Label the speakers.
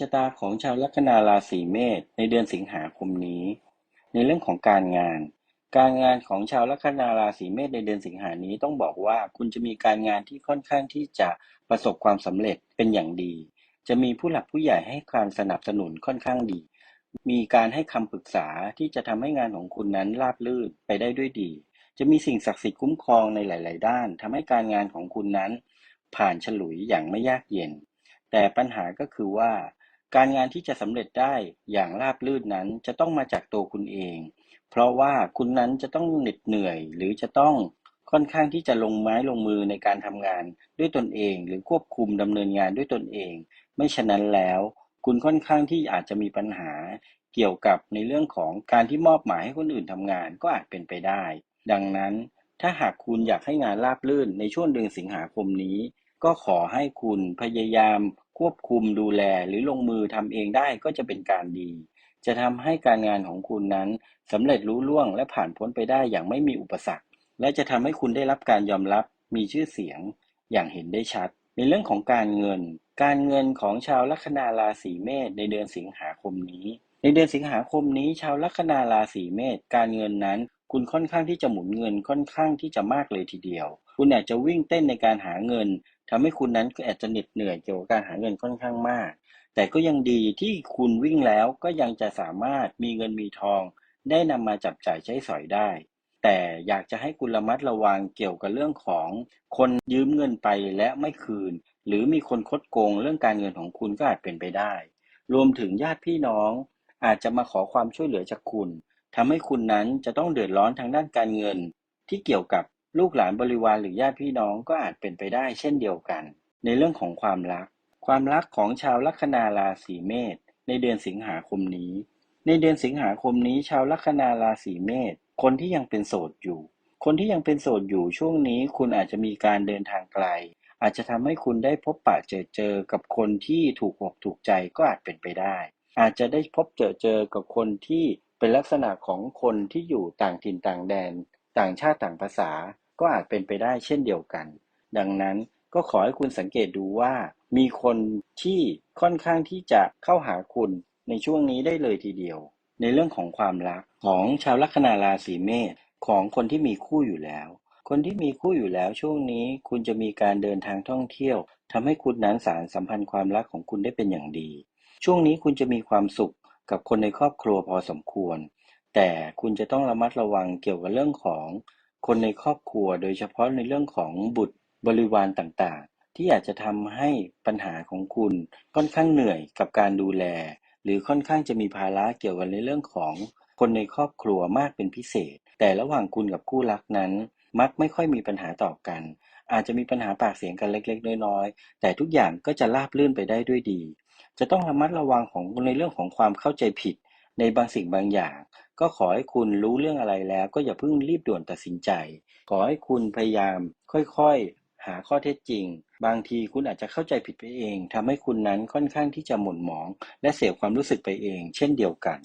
Speaker 1: ชะตาของชาวลัคนาราศีเมษในเดือนสิงหาคมนี้ ในเรื่องของการงาน การงานของชาวลัคนาราศีเมษในเดือนสิงหานี้ต้องบอกว่าคุณจะมีการงานที่ค่อนข้างที่จะประสบความสำเร็จเป็นอย่างดี จะมีผู้หลักผู้ใหญ่ให้การสนับสนุนค่อนข้างดี มีการให้คำปรึกษาที่จะทำให้งานของคุณนั้นราบรื่นไปได้ด้วยดี จะมีสิ่งศักดิ์สิทธิ์คุ้มครองในหลาย ๆ ด้านทำให้การงานของคุณนั้น ผ่านฉลุยอย่างไม่ยากเย็นแต่ปัญหาก็คือว่า การงานที่จะสำเร็จได้อย่างราบรื่นนั้นจะต้องมาจากตัวคุณเอง เพราะว่าคุณนั้นจะต้องเหน็ดเหนื่อย หรือจะต้องค่อนข้างที่จะลงไม้ลงมือในการทำงานด้วยตนเอง หรือควบคุมดำเนินงานด้วยตนเอง ไม่ฉะนั้นแล้ว คุณค่อนข้างที่อาจจะมีปัญหา เกี่ยวกับในเรื่องของการที่มอบหมายให้คนอื่นทำงานก็อาจเป็นไปได้ ดังนั้น ถ้าหากคุณอยากให้งานราบรื่นในช่วงเดือนสิงหาคมนี้ ก็ขอให้คุณพยายาม ควบคุมดูแลหรือลงมือทำเองได้ก็จะเป็นการดี จะทำให้การงานของคุณนั้นสำเร็จรู้ล่วงและผ่านพ้นไปได้อย่างไม่มีอุปสรรค และจะทำให้คุณได้รับการยอมรับมีชื่อเสียง อย่างเห็นได้ชัด ในเรื่องของการเงิน การเงินของชาวลัคนาราศีเมษในเดือนสิงหาคมนี้ ในเดือนสิงหาคมนี้ชาวลัคนาราศีเมษการเงินนั้น คุณค่อนข้างที่จะหมุนเงินค่อนข้างที่จะมากเลยทีเดียว คุณอาจจะวิ่งเต้นในการหาเงินทำให้คุณนั้นก็อาจจะเหน็ดเหนื่อยเกี่ยวกับการหาเงินค่อนข้างมาก แต่ก็ยังดีที่คุณวิ่งแล้วก็ยังจะสามารถมีเงินมีทอง ได้นำมาจับจ่ายใช้สอยได้ แต่อยากจะให้คุณระมัดระวังเกี่ยวกับเรื่องของคนยืมเงินไปและไม่คืน หรือมีคนคดโกงเรื่องการเงินของคุณก็อาจเป็นไปได้ รวมถึงญาติพี่น้อง อาจจะมาขอความช่วยเหลือจากคุณทำให้คุณนั้นจะต้องเดือดร้อนทางด้านการเงินที่เกี่ยวกับ ลูกหลานบริวารหรือญาติพี่น้องก็อาจเป็นไปได้เช่นเดียวกัน ในเรื่องของความรัก ความรักของชาวลัคนาราศีเมษในเดือนสิงหาคมนี้ ในเดือนสิงหาคมนี้ชาวลัคนาราศีเมษคนที่ยังเป็นโสดอยู่ คนที่ยังเป็นโสดอยู่ช่วงนี้คุณอาจจะมีการเดินทางไกล อาจจะทำให้คุณได้พบปะเจอเจอกับคนที่ถูกอกถูกใจก็อาจเป็นไปได้ อาจจะได้พบเจอเจอกับคนที่เป็นลักษณะของคนที่อยู่ต่างถิ่นต่างแดน ต่างชาติต่างภาษา ก็อาจเป็นไปได้เช่นเดียวกัน ดังนั้นก็ขอให้คุณสังเกตดูว่า มีคนที่ค่อนข้างที่จะเข้าหาคุณในช่วงนี้ได้เลยทีเดียว ในเรื่องของความรักของชาวลัคนาราศีเมษของคนที่มีคู่อยู่แล้ว คนที่มีคู่อยู่แล้วช่วงนี้คุณจะมีการเดินทางท่องเที่ยวทำให้คุณนั้นสารสัมพันธ์ความรักของคุณได้เป็นอย่างดี ช่วงนี้คุณจะมีความสุขกับคนในครอบครัวพอสมควร แต่คุณจะต้องระมัดระวังเกี่ยวกับเรื่องของ คนในครอบครัว โดยเฉพาะในเรื่องของบุตรบริวารต่างๆ ที่อาจจะทำให้ปัญหาของคุณค่อนข้างเหนื่อยกับการดูแล หรือค่อนข้างจะมีภาระเกี่ยวกับในเรื่องของคนในครอบครัวมากเป็นพิเศษ แต่ระหว่างคุณกับคู่รักนั้น มักไม่ค่อยมีปัญหาต่อกัน อาจจะมีปัญหาปากเสียงกันเล็ก ๆ น้อยๆ แต่ทุกอย่างก็จะราบรื่นไปได้ด้วยดี จะต้องระมัดระวังของในเรื่องของความเข้าใจผิดในบางสิ่งบางอย่าง ก็ขอให้คุณรู้เรื่องอะไรแล้ว ก็อย่าเพิ่งรีบด่วนตัดสินใจ ขอให้คุณพยายาม ค่อยๆ หาข้อเท็จจริง บางทีคุณอาจจะเข้าใจผิดไปเองทำให้คุณนั้นค่อนข้างที่จะหม่นหมอง และเสียความรู้สึกไปเอง เช่นเดียวกัน